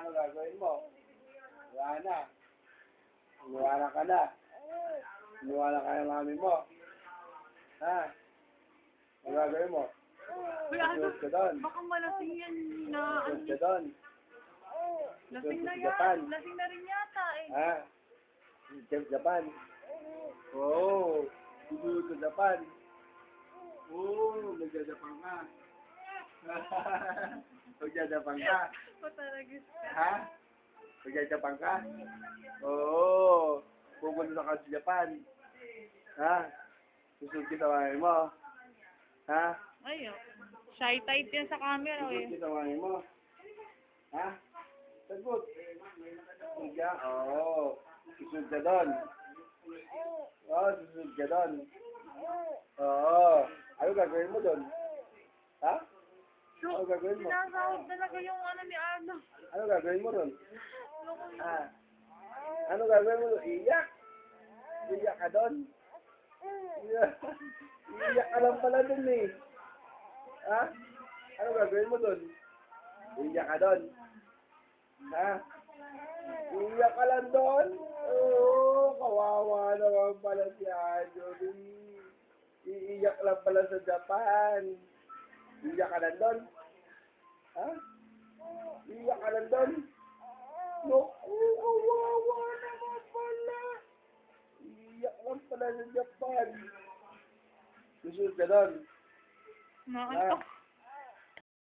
ano gagawin mo? Wala na. Iniwala ka na. Iniwala ka ng mami mo. Ha? Ano gagawin mo? Ano? Susunod ka doon. Baka malasing yan na, ano, ka doon. lasing na yan. Lasing na rin yata eh. Ha? Chef Japan. Oo. Susunod sa Japan. Oo, magja-Japan ka. Magja-Japan ka. Pataragis ka. Ha? Magja-Japan ka? Oo. Pupunta ka sa Japan. Ha? Susunod mami mo. Ha? Ay, oh. Shy type yan sa camera Susunod eh. ka sa mami mo. Ha? Sagot. Ka? Oo. Susunod ka doon. Oo, susunod ka doon. Oo. Ano gagawin mo doon? Ha? Ano gagawin mo? sinasahod talaga yung ano ni Arno. Ano gagawin mo yun. Ha? Ano gagawin mo? Iyak? Iyak ka doon? Iyak. Iyak ka lang pala doon eh. Ha? Ano gagawin mo doon? Iyak ka doon? Ha? Iyak ka lang doon? Oo, kawawa naman pala si Adjo. Iiyak lang pala sa Japan. Iiyak ka lang doon? Ha? Iiyak ka lang doon? Naku, kawawa naman pala. Iiyak lang pala sa Japan. Susunod ka doon. Naantok.